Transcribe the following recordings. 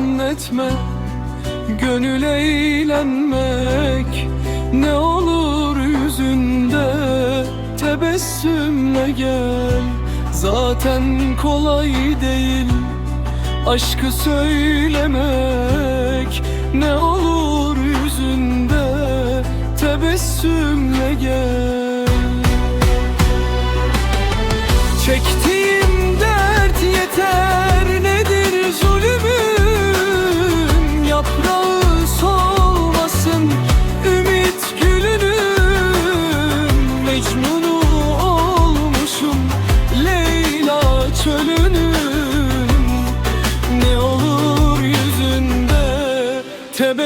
zannetme Gönül eğlenmek. Ne olur yüzünde Tebessümle gel. Zaten kolay değil Aşkı söylemek. Ne olur yüzünde Tebessümle gel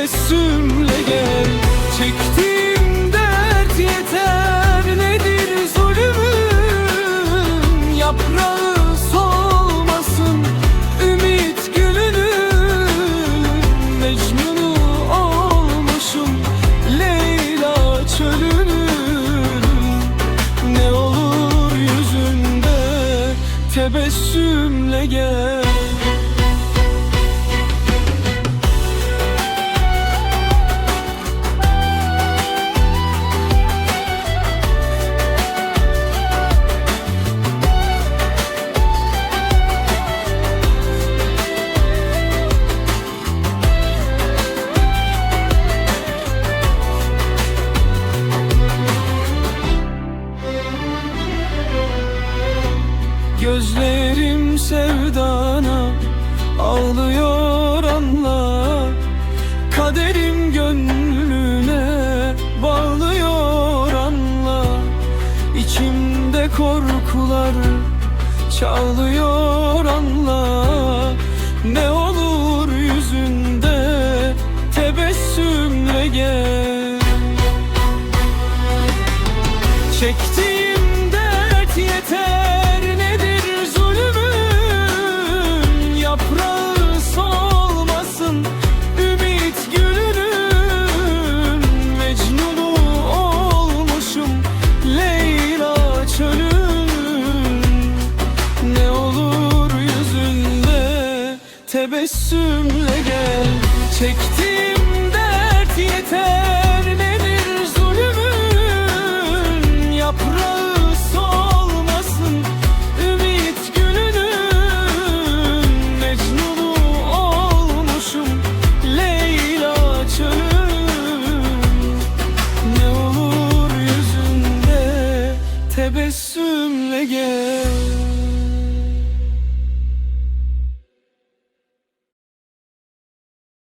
tebessümle gel. Çektiğim dert yeter. Nedir zulümüm? Yaprağı solmasın ümit gülünün Mecnunu olmuşum Leyla çölünün Ne olur yüzünde tebessümle gel Gözlerim sevdana ağlıyor anla. Kaderim gönlüne bağlıyor anla. İçimde korkular çağlıyor anla. Ne olur yüzünde tebessümle gel. Çektiğim tebessümle gel. Çektiğim dert yeter nedir zulümün. Yaprağı solmasın ümit gülünün Mecnun'u olmuşum Leyla çölüm Ne olur yüzünde tebessümle gel.